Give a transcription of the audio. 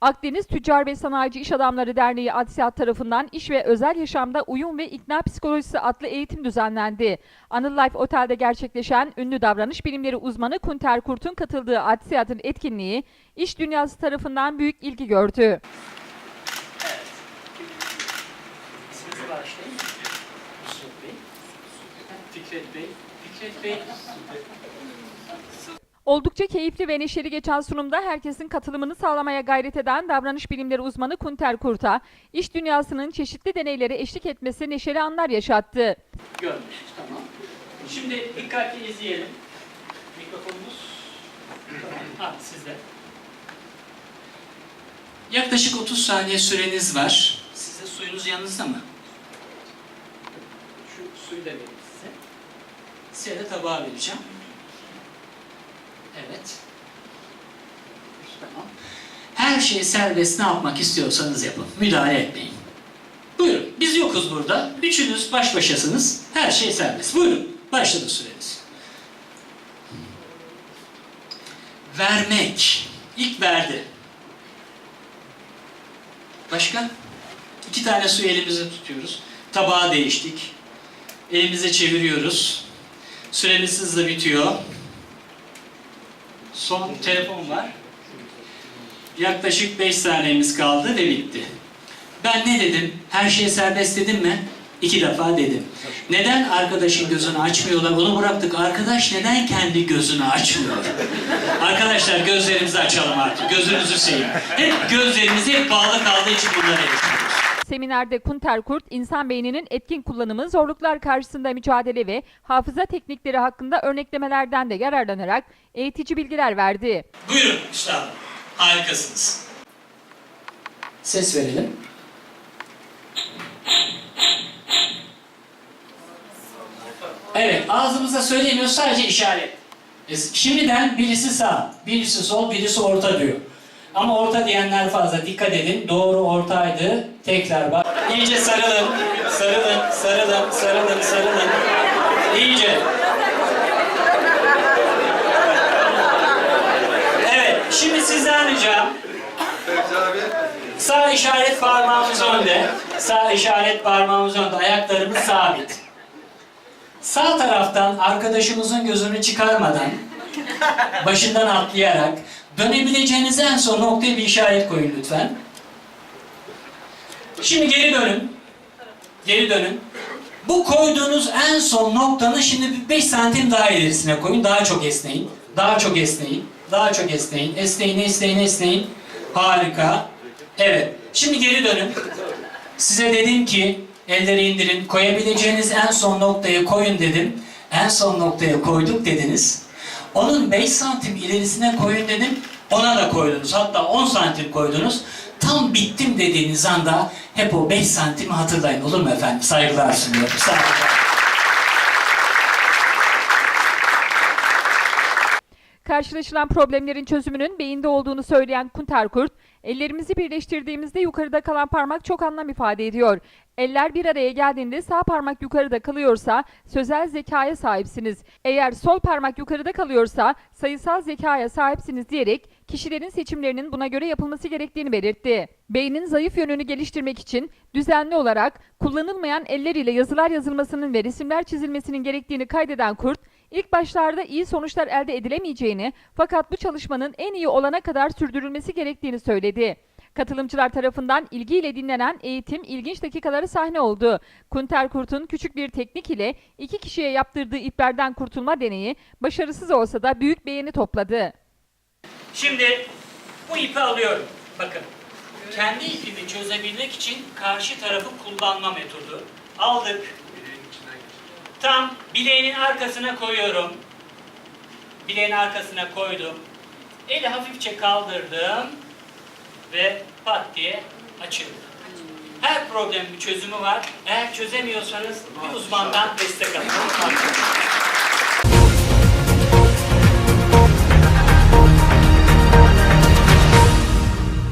Akdeniz Tüccar ve Sanayici İş Adamları Derneği ADSİAD tarafından İş ve Özel Yaşamda Uyum ve İkna Psikolojisi adlı eğitim düzenlendi. Anıl Life Otel'de gerçekleşen ünlü davranış bilimleri uzmanı Kunter Kurt'un katıldığı ADSİAD'ın etkinliği iş dünyası tarafından büyük ilgi gördü. Fikret Bey. Fikret Bey. Oldukça keyifli ve neşeli geçen sunumda herkesin katılımını sağlamaya gayret eden davranış bilimleri uzmanı Kunter Kurt'a iş dünyasının çeşitli deneylere eşlik etmesi neşeli anlar yaşattı. Görmüşüz tamam. Şimdi dikkatli izleyelim. Mikrofonumuz. Tamam. Ha sizde. Yaklaşık 30 saniye süreniz var. Size suyunuz yanınızda mı? Şu suyu da vereyim size. Size de tabağı vereceğim. Evet. Tamam. Her şey serbest ne yapmak istiyorsanız yapın. Müdahale etmeyin. Buyurun. Biz yokuz burada. Üçünüz baş başasınız. Her şey serbest. Buyurun. Başladı süreniz. Vermek. İlk verdi. Başka? İki tane su elimize tutuyoruz. Tabağı değiştik. Elimize çeviriyoruz. Süremiz hızla bitiyor. Son telefon var. Yaklaşık 5 saniyemiz kaldı ve bitti. Ben ne dedim? Her şey serbest dedim mi? İki defa dedim. Neden arkadaşın gözünü açmıyorlar? Onu bıraktık. Arkadaş neden kendi gözünü açmıyor? Arkadaşlar gözlerimizi açalım artık. Gözünüzü seveyim. Hep gözlerimiz hep bağlı kaldığı için bunları yaşıyoruz. Seminerde Kunter Kurt, insan beyninin etkin kullanımı, zorluklar karşısında mücadele ve hafıza teknikleri hakkında örneklemelerden de yararlanarak eğitici bilgiler verdi. Buyurun üstadım. Harikasınız. Ses verelim. Evet, ağzımıza söylemiyoruz sadece işaret. E, Şimdiden birisi sağ, birisi sol, birisi orta diyor. Ama orta diyenler fazla. Dikkat edin. Doğru ortaydı. Tekrar bak. İyice sarılın. Sarılın, sarılın, sarılın, sarılın. İyice. Evet, şimdi sizden ricam Sağ işaret parmağımız önde. Sağ işaret parmağımız önde. Ayaklarımız sabit. Sağ taraftan arkadaşımızın gözünü çıkarmadan, başından atlayarak dönebileceğiniz en son noktaya bir işaret koyun lütfen. Şimdi geri dönün. Geri dönün. Bu koyduğunuz en son noktanın şimdi bir 5 santim daha ilerisine koyun. Daha çok esneyin. Daha çok esneyin. Daha çok esneyin. Esneyin, esneyin, esneyin. Harika. Evet. Şimdi geri dönün. Size dedim ki elleri indirin. Koyabileceğiniz en son noktayı koyun dedim. En son noktaya koyduk dediniz. Onun 5 santim ilerisine koyun dedim. Ona da koydunuz. Hatta 10 santim koydunuz. Tam bittim dediğiniz anda hep o 5 santimi hatırlayın. Olur mu efendim? Saygılar sunuyorum. Olun. Karşılaşılan problemlerin çözümünün beyinde olduğunu söyleyen Kunter Kurt, ellerimizi birleştirdiğimizde yukarıda kalan parmak çok anlam ifade ediyor. Eller bir araya geldiğinde sağ parmak yukarıda kalıyorsa sözel zekaya sahipsiniz. Eğer sol parmak yukarıda kalıyorsa sayısal zekaya sahipsiniz diyerek kişilerin seçimlerinin buna göre yapılması gerektiğini belirtti. Beynin zayıf yönünü geliştirmek için düzenli olarak kullanılmayan eller ile yazılar yazılmasının ve resimler çizilmesinin gerektiğini kaydeden Kurt, İlk başlarda iyi sonuçlar elde edilemeyeceğini fakat bu çalışmanın en iyi olana kadar sürdürülmesi gerektiğini söyledi. Katılımcılar tarafından ilgiyle dinlenen eğitim ilginç dakikalara sahne oldu. Kunter Kurt'un küçük bir teknik ile iki kişiye yaptırdığı iplerden kurtulma deneyi başarısız olsa da büyük beğeni topladı. Şimdi bu ipi alıyorum. Bakın. Kendi ipimi çözebilmek için karşı tarafı kullanma metodu. Aldık. Tam bileğinin arkasına koyuyorum. Bileğin arkasına koydum. Eli hafifçe kaldırdım. Ve pat diye açıldı. Her problemin bir çözümü var. Eğer çözemiyorsanız bir uzmandan destek alın.